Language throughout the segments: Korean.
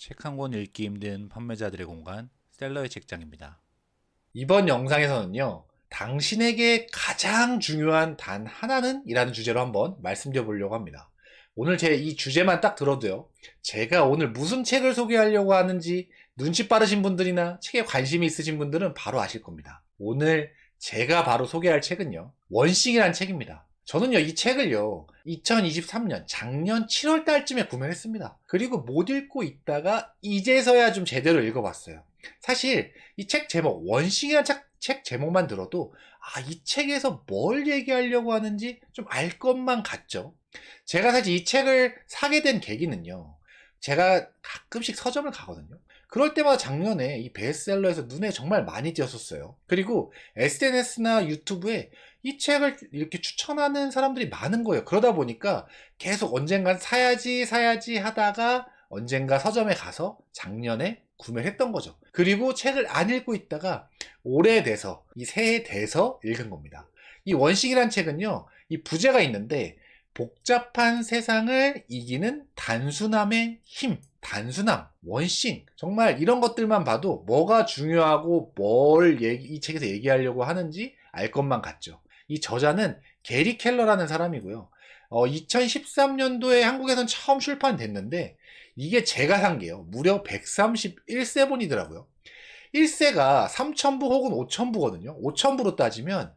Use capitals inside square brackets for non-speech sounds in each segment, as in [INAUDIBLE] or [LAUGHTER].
책 한 권 읽기 힘든 판매자들의 공간 셀러의 책장입니다. 이번 영상에서는요, 당신에게 가장 중요한 단 하나는 이라는 주제로 한번 말씀드려 보려고 합니다. 오늘 제 이 주제만 딱 들어도요, 제가 오늘 무슨 책을 소개하려고 하는지 눈치 빠르신 분들이나 책에 관심이 있으신 분들은 바로 아실 겁니다. 오늘 제가 바로 소개할 책은요, 원싱이라는 책입니다. 저는요, 이 책을요, 2023년 작년 7월 달쯤에 구매를 했습니다. 그리고 못 읽고 있다가 이제서야 좀 제대로 읽어봤어요. 사실 이 책 제목, 원싱이라는 책, 책 제목만 들어도 아, 이 책에서 뭘 얘기하려고 하는지 좀 알 것만 같죠. 제가 사실 이 책을 사게 된 계기는요. 제가 가끔씩 서점을 가거든요. 그럴 때마다 작년에 이 베스트셀러에서 눈에 정말 많이 띄었었어요. 그리고 SNS나 유튜브에 이 책을 이렇게 추천하는 사람들이 많은 거예요. 그러다 보니까 계속 언젠간 사야지, 사야지 하다가 언젠가 서점에 가서 작년에 구매를 했던 거죠. 그리고 책을 안 읽고 있다가 오래돼서, 이 새해 돼서 읽은 겁니다. 이 원식이란 책은요, 이 부제가 있는데, 복잡한 세상을 이기는 단순함의 힘, 단순함, 원싱. 정말 이런 것들만 봐도 뭐가 중요하고 뭘 얘기- 이 책에서 얘기하려고 하는지 알 것만 같죠. 이 저자는 게리 켈러라는 사람이고요. 어, 2013년도에 한국에선 처음 출판됐는데, 이게 제가 산 게요. 무려 131세본이더라고요. 1세가 3,000부 혹은 5,000부거든요. 5,000부로 따지면,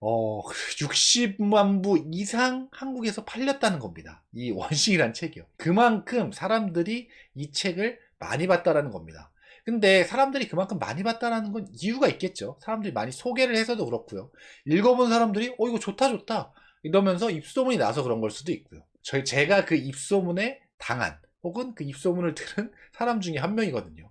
어, [LAUGHS] 60만 부 이상 한국에서 팔렸다는 겁니다. 이 [LAUGHS] 원식이란 책이요. 그만큼 사람들이 이 책을 많이 봤다라는 겁니다. 근데 사람들이 그만큼 많이 봤다라는 건 이유가 있겠죠. 사람들이 많이 소개를 해서도 그렇고요. 읽어본 사람들이, 어, 이거 좋다, 좋다. 이러면서 입소문이 나서 그런 걸 수도 있고요. 저희, 제가 그 입소문에 당한, 혹은 그 입소문을 들은 [LAUGHS] 사람 중에 한 명이거든요.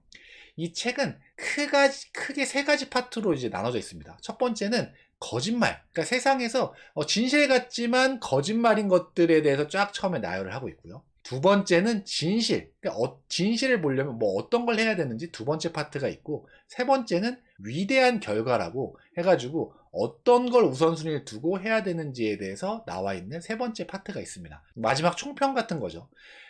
이 책은 크가, 크게 세 가지 파트로 이제 나눠져 있습니다. 첫 번째는 거짓말. 그러니까 세상에서 어, 진실 같지만 거짓말인 것들에 대해서 쫙 처음에 나열을 하고 있고요. 두 번째는 진실. 그러니까 어, 진실을 보려면 뭐 어떤 걸 해야 되는지 두 번째 파트가 있고, 세 번째는 위대한 결과라고 해가지고 어떤 걸 우선순위를 두고 해야 되는지에 대해서 나와 있는 세 번째 파트가 있습니다. 마지막 총평 같은 거죠.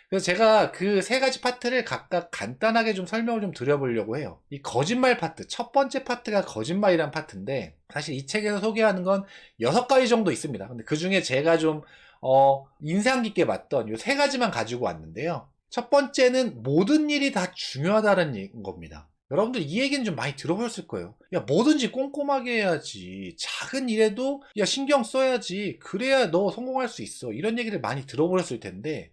그래서 제가 그 세 가지 파트를 각각 간단하게 좀 설명을 좀 드려보려고 해요. 이 거짓말 파트, 첫 번째 파트가 거짓말이란 파트인데, 사실 이 책에서 소개하는 건 여섯 가지 정도 있습니다. 근데 그 중에 제가 좀, 어, 인상 깊게 봤던 요 세 가지만 가지고 왔는데요. 첫 번째는 모든 일이 다 중요하다는 얘- 겁니다. 여러분들 이 얘기는 좀 많이 들어보셨을 거예요. 야, 뭐든지 꼼꼼하게 해야지. 작은 일에도 야, 신경 써야지. 그래야 너 성공할 수 있어. 이런 얘기를 많이 들어보셨을 텐데,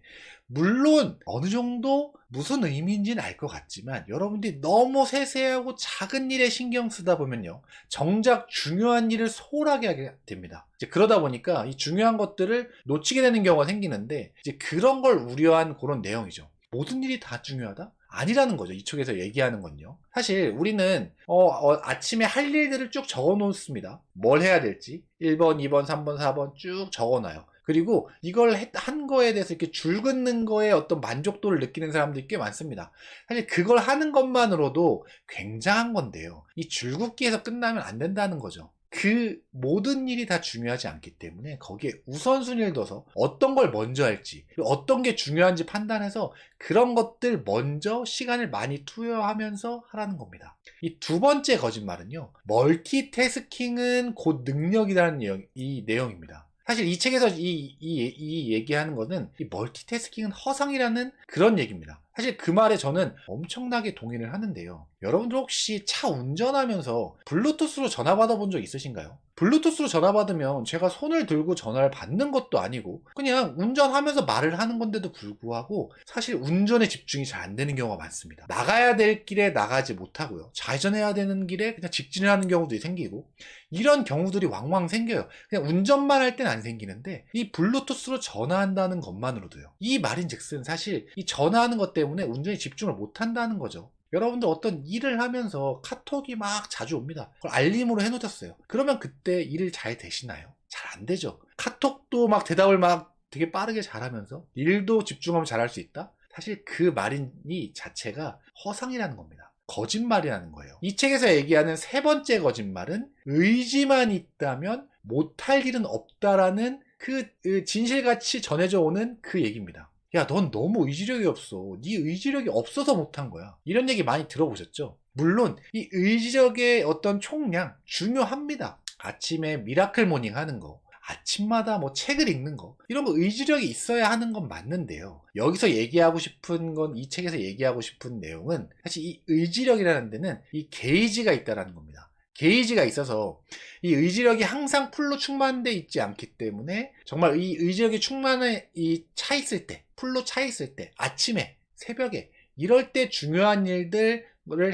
물론 어느 정도 무슨 의미인지는 알 것 같지만 여러분들이 너무 세세하고 작은 일에 신경 쓰다 보면요 정작 중요한 일을 소홀하게 하게 됩니다 그러다 보니까 이 중요한 것들을 놓치게 되는 경우가 생기는데 이제 그런 걸 우려한 그런 내용이죠 모든 일이 다 중요하다? 아니라는 거죠. 이쪽에서 얘기하는 건요. 사실 우리는 어, 어, 아침에 할 일들을 쭉 적어 놓습니다. 뭘 해야 될지 1번, 2번, 3번, 4번 쭉 적어 놔요. 그리고 이걸 했- 한 거에 대해서 이렇게 줄 긋는 거에 어떤 만족도를 느끼는 사람들이 꽤 많습니다. 사실 그걸 하는 것만으로도 굉장한 건데요. 이 줄긋기에서 끝나면 안 된다는 거죠. 그 모든 일이 다 중요하지 않기 때문에 거기에 우선순위를 둬서 어떤 걸 먼저 할지, 어떤 게 중요한지 판단해서 그런 것들 먼저 시간을 많이 투여하면서 하라는 겁니다. 이 두 번째 거짓말은요, 멀티태스킹은 곧 능력이라는 이 내용입니다. 사실 이 책에서 이, 이, 이 얘기하는 거는 이 멀티태스킹은 허상이라는 그런 얘기입니다. 사실 그 말에 저는 엄청나게 동의를 하는데요. 여러분들 혹시 차 운전하면서 블루투스로 전화 받아본 적 있으신가요? 블루투스로 전화 받으면 제가 손을 들고 전화를 받는 것도 아니고 그냥 운전하면서 말을 하는 건데도 불구하고 사실 운전에 집중이 잘 안 되는 경우가 많습니다. 나가야 될 길에 나가지 못하고요. 좌회전해야 되는 길에 그냥 직진을 하는 경우도 생기고 이런 경우들이 왕왕 생겨요. 그냥 운전만 할 땐 안 생기는데 이 블루투스로 전화한다는 것만으로도요. 이 말인즉슨 사실 이 전화하는 것 때문에 운전에 집중을 못 한다는 거죠. 여러분들 어떤 일을 하면서 카톡이 막 자주 옵니다. 그걸 알림으로 해놓으셨어요. 그러면 그때 일을 잘 되시나요? 잘 안 되죠. 카톡도 막 대답을 막 되게 빠르게 잘하면서 일도 집중하면 잘할 수 있다? 사실 그 말이 자체가 허상이라는 겁니다. 거짓말이라는 거예요. 이 책에서 얘기하는 세 번째 거짓말은 의지만 있다면 못할 일은 없다라는 그 진실같이 전해져 오는 그 얘기입니다. 야, 넌 너무 의지력이 없어. 네 의지력이 없어서 못한 거야. 이런 얘기 많이 들어보셨죠? 물론 이 의지력의 어떤 총량 중요합니다. 아침에 미라클 모닝 하는 거, 아침마다 뭐 책을 읽는 거, 이런 거 의지력이 있어야 하는 건 맞는데요. 여기서 얘기하고 싶은 건, 이 책에서 얘기하고 싶은 내용은 사실 이 의지력이라는 데는 이 게이지가 있다라는 겁니다. 게이지가 있어서 이 의지력이 항상 풀로 충만돼 있지 않기 때문에 정말 이 의지력이 충만해 이 차 있을 때, 풀로 차 있을 때, 아침에, 새벽에 이럴 때 중요한 일들을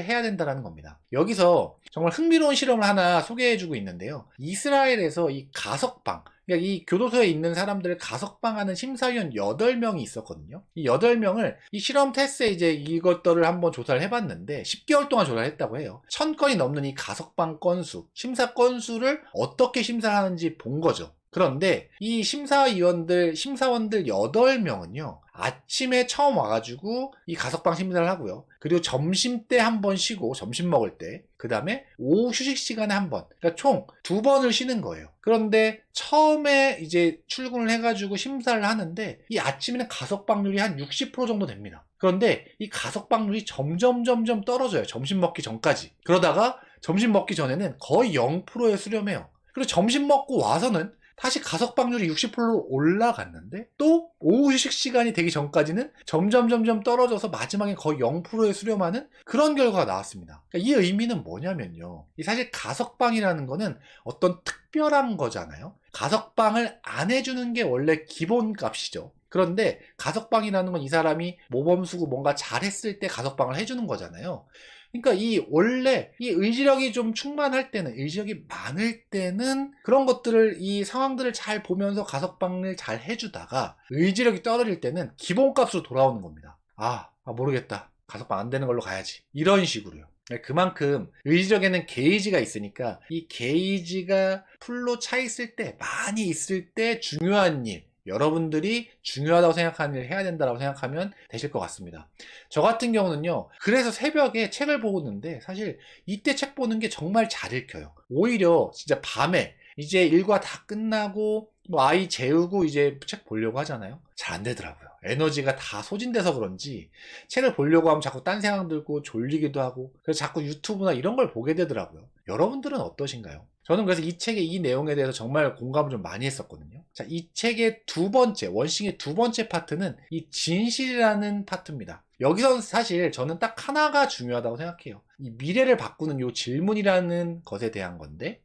해야 된다는 겁니다. 여기서 정말 흥미로운 실험을 하나 소개해주고 있는데요. 이스라엘에서 이 가석방, 그러니까 이 교도소에 있는 사람들을 가석방하는 심사위원 8명이 있었거든요. 이 8명을 이 실험 테스트에 이제 이것들을 한번 조사를 해봤는데 10개월 동안 조사를 했다고 해요. 1000건이 넘는 이 가석방 건수, 심사 건수를 어떻게 심사하는지 본 거죠. 그런데 이 심사위원들, 심사원들 8명은요, 아침에 처음 와가지고 이 가석방 심사를 하고요. 그리고 점심 때 한 번 쉬고, 점심 먹을 때. 그 다음에 오후 휴식 시간에 한 번. 그러니까 총 두 번을 쉬는 거예요. 그런데 처음에 이제 출근을 해가지고 심사를 하는데 이 아침에는 가석방률이 한 60% 정도 됩니다. 그런데 이 가석방률이 점점 점점 떨어져요. 점심 먹기 전까지. 그러다가 점심 먹기 전에는 거의 0%에 수렴해요. 그리고 점심 먹고 와서는 다시 가석방률이 60%로 올라갔는데 또 오후 휴식 시간이 되기 전까지는 점점 점점 떨어져서 마지막에 거의 0%에 수렴하는 그런 결과가 나왔습니다. 그러니까 이 의미는 뭐냐면요. 이 사실 가석방이라는 거는 어떤 특별한 거잖아요. 가석방을 안 해주는 게 원래 기본값이죠. 그런데 가석방이라는 건 이 사람이 모범수고 뭔가 잘했을 때 가석방을 해주는 거잖아요. 그러니까 이 원래 이 의지력이 좀 충만할 때는 의지력이 많을 때는 그런 것들을 이 상황들을 잘 보면서 가석방을 잘 해주다가 의지력이 떨어질 때는 기본값으로 돌아오는 겁니다. 아, 아, 모르겠다. 가석방 안 되는 걸로 가야지. 이런 식으로요. 그만큼 의지력에는 게이지가 있으니까 이 게이지가 풀로 차 있을 때 많이 있을 때 중요한 일 여러분들이 중요하다고 생각하는 일을 해야 된다고 생각하면 되실 것 같습니다. 저 같은 경우는요, 그래서 새벽에 책을 보는데, 사실 이때 책 보는 게 정말 잘 읽혀요. 오히려 진짜 밤에, 이제 일과 다 끝나고, 뭐 아이 재우고 이제 책 보려고 하잖아요. 잘 안 되더라고요. 에너지가 다 소진돼서 그런지, 책을 보려고 하면 자꾸 딴 생각 들고 졸리기도 하고, 그래서 자꾸 유튜브나 이런 걸 보게 되더라고요. 여러분들은 어떠신가요? 저는 그래서 이 책의 이 내용에 대해서 정말 공감을 좀 많이 했었거든요. 자, 이 책의 두 번째, 원싱의 두 번째 파트는 이 진실이라는 파트입니다. 여기서 사실 저는 딱 하나가 중요하다고 생각해요. 이 미래를 바꾸는 요 질문이라는 것에 대한 건데,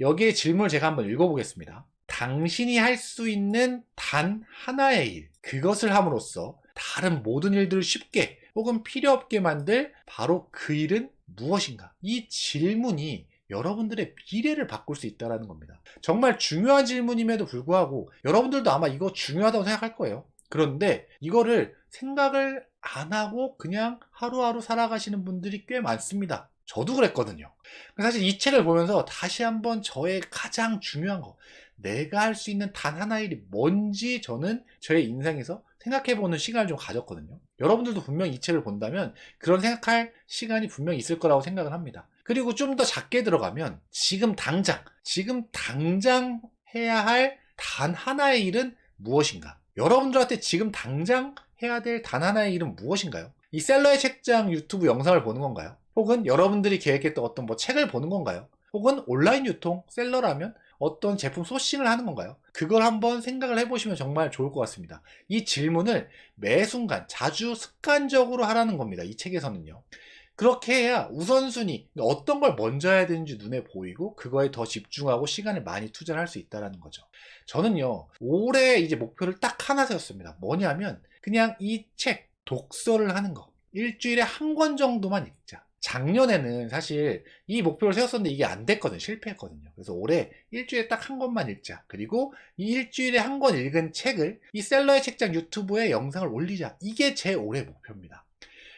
여기에 질문을 제가 한번 읽어보겠습니다. 당신이 할 수 있는 단 하나의 일, 그것을 함으로써 다른 모든 일들을 쉽게 혹은 필요 없게 만들 바로 그 일은 무엇인가? 이 질문이 여러분들의 미래를 바꿀 수 있다는 겁니다. 정말 중요한 질문임에도 불구하고 여러분들도 아마 이거 중요하다고 생각할 거예요. 그런데 이거를 생각을 안 하고 그냥 하루하루 살아가시는 분들이 꽤 많습니다. 저도 그랬거든요. 사실 이 책을 보면서 다시 한번 저의 가장 중요한 거, 내가 할 수 있는 단 하나의 일이 뭔지 저는 저의 인생에서 생각해보는 시간을 좀 가졌거든요. 여러분들도 분명 이 책을 본다면 그런 생각할 시간이 분명히 있을 거라고 생각을 합니다. 그리고 좀 더 작게 들어가면 지금 당장, 지금 당장 해야 할 단 하나의 일은 무엇인가? 여러분들한테 지금 당장 해야 될 단 하나의 일은 무엇인가요? 이 셀러의 책장 유튜브 영상을 보는 건가요? 혹은 여러분들이 계획했던 어떤 뭐 책을 보는 건가요? 혹은 온라인 유통 셀러라면 어떤 제품 소싱을 하는 건가요? 그걸 한번 생각을 해보시면 정말 좋을 것 같습니다. 이 질문을 매 순간 자주 습관적으로 하라는 겁니다. 이 책에서는요. 그렇게 해야 우선순위, 어떤 걸 먼저 해야 되는지 눈에 보이고 그거에 더 집중하고 시간을 많이 투자를 할 수 있다는 거죠. 저는요, 올해 이제 목표를 딱 하나 세웠습니다. 뭐냐면 그냥 이 책 독서를 하는 거. 일주일에 한 권 정도만 읽자. 작년에는 사실 이 목표를 세웠었는데 이게 안 됐거든요. 실패했거든요. 그래서 올해 일주일에 딱 한 권만 읽자. 그리고 이 일주일에 한 권 읽은 책을 이 셀러의 책장 유튜브에 영상을 올리자. 이게 제 올해 목표입니다.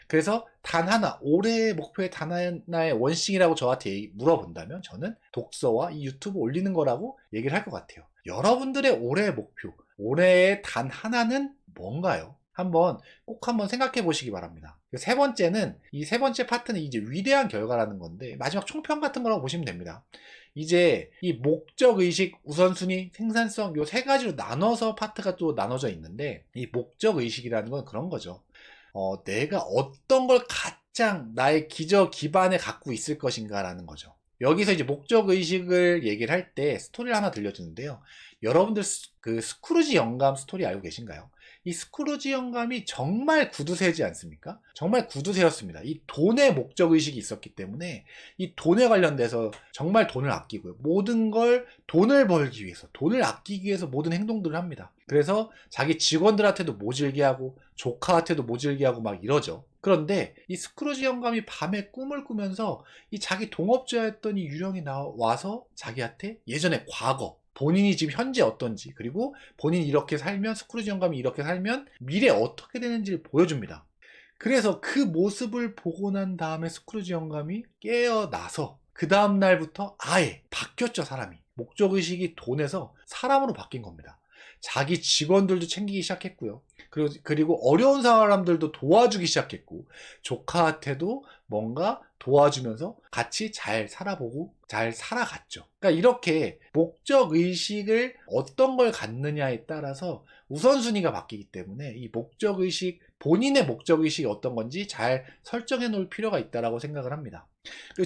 그래서 단 하나, 올해의 목표의 단 하나의 원칙이라고 저한테 물어본다면 저는 독서와 이 유튜브 올리는 거라고 얘기를 할 것 같아요. 여러분들의 올해의 목표, 올해의 단 하나는 뭔가요? 한번 꼭 한번 생각해 보시기 바랍니다. 그세 번째는 이 세 번째 파트는 이제 위대한 결과라는 건데 마지막 총평 같은 거라고 보시면 됩니다. 이제 이 목적 의식, 우선순위, 생산성 요 세 가지로 나눠서 파트가 또 나눠져 있는데 이 목적 의식이라는 건 그런 거죠. 어, 내가 어떤 걸 가장 나의 기저 기반에 갖고 있을 것인가라는 거죠. 여기서 이제 목적 의식을 얘기를 할 때 스토리를 하나 들려주는데요. 여러분들 스- 그 스크루지 영감 스토리 알고 계신가요? 이 스크루지 영감이 정말 구두쇠지 않습니까? 정말 구두쇠였습니다. 이 돈의 목적 의식이 있었기 때문에 이 돈에 관련돼서 정말 돈을 아끼고요. 모든 걸 돈을 벌기 위해서, 돈을 아끼기 위해서 모든 행동들을 합니다. 그래서 자기 직원들한테도 모질게 하고 조카한테도 모질게 하고 막 이러죠. 그런데 이 스크루지 영감이 밤에 꿈을 꾸면서 이 자기 동업자였던 이 유령이 나와서 자기한테 예전에 과거 본인이 지금 현재 어떤지 그리고 본인이 이렇게 살면 스크루지 영감이 이렇게 살면 미래 어떻게 되는지를 보여줍니다. 그래서 그 모습을 보고 난 다음에 스크루지 영감이 깨어나서 그 다음 날부터 아예 바뀌었죠 사람이 목적의식이 돈에서 사람으로 바뀐 겁니다. 자기 직원들도 챙기기 시작했고요. 그리고, 그리고 어려운 사람들도 도와주기 시작했고 조카한테도 뭔가 도와주면서 같이 잘 살아보고 잘 살아갔죠. 그러니까 이렇게 목적 의식을 어떤 걸 갖느냐에 따라서 우선순위가 바뀌기 때문에 이 목적 의식 본인의 목적 의식이 어떤 건지 잘 설정해 놓을 필요가 있다라고 생각을 합니다.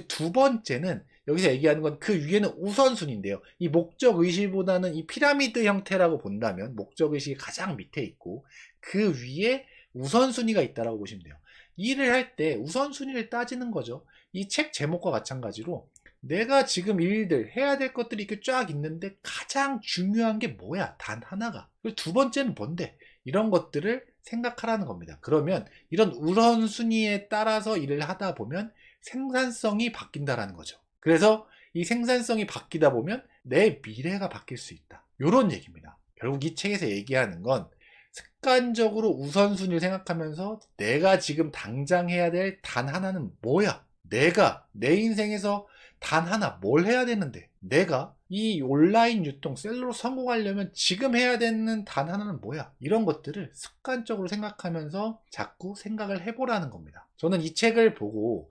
두 번째는 여기서 얘기하는 건 그 위에는 우선순위인데요. 이 목적 의식보다는 이 피라미드 형태라고 본다면 목적 의식이 가장 밑에 있고 그 위에 우선순위가 있다라고 보시면 돼요. 일을 할 때 우선순위를 따지는 거죠. 이 책 제목과 마찬가지로 내가 지금 일들 해야 될 것들이 이렇게 쫙 있는데 가장 중요한 게 뭐야? 단 하나가. 그리고 두 번째는 뭔데? 이런 것들을 생각하라는 겁니다. 그러면 이런 우선순위에 따라서 일을 하다 보면 생산성이 바뀐다라는 거죠. 그래서 이 생산성이 바뀌다 보면 내 미래가 바뀔 수 있다. 이런 얘기입니다. 결국 이 책에서 얘기하는 건 습관적으로 우선순위를 생각하면서 내가 지금 당장 해야 될 단 하나는 뭐야? 내가 내 인생에서 단 하나 뭘 해야 되는데 내가 이 온라인 유통 셀러로 성공하려면 지금 해야 되는 단 하나는 뭐야? 이런 것들을 습관적으로 생각하면서 자꾸 생각을 해보라는 겁니다. 저는 이 책을 보고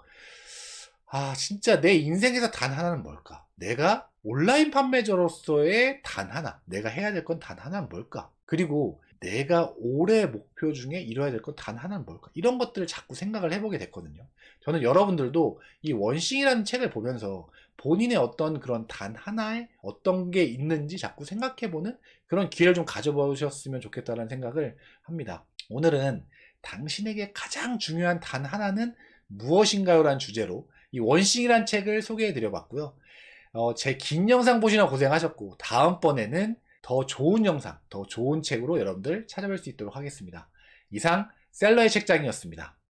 아 진짜 내 인생에서 단 하나는 뭘까? 내가 온라인 판매자로서의 단 하나, 내가 해야 될 건 단 하나는 뭘까? 그리고 내가 올해 목표 중에 이뤄야 될 건 단 하나는 뭘까? 이런 것들을 자꾸 생각을 해보게 됐거든요. 저는 여러분들도 이 원싱이라는 책을 보면서 본인의 어떤 그런 단 하나에 어떤 게 있는지 자꾸 생각해보는 그런 기회를 좀 가져보셨으면 좋겠다는 생각을 합니다. 오늘은 당신에게 가장 중요한 단 하나는 무엇인가요? 라는 주제로 이 원싱이라는 책을 소개해 드려봤고요. 어, 제 긴 영상 보시느라 고생하셨고, 다음번에는 더 좋은 영상, 더 좋은 책으로 여러분들 찾아뵐 수 있도록 하겠습니다. 이상 셀러의 책장이었습니다.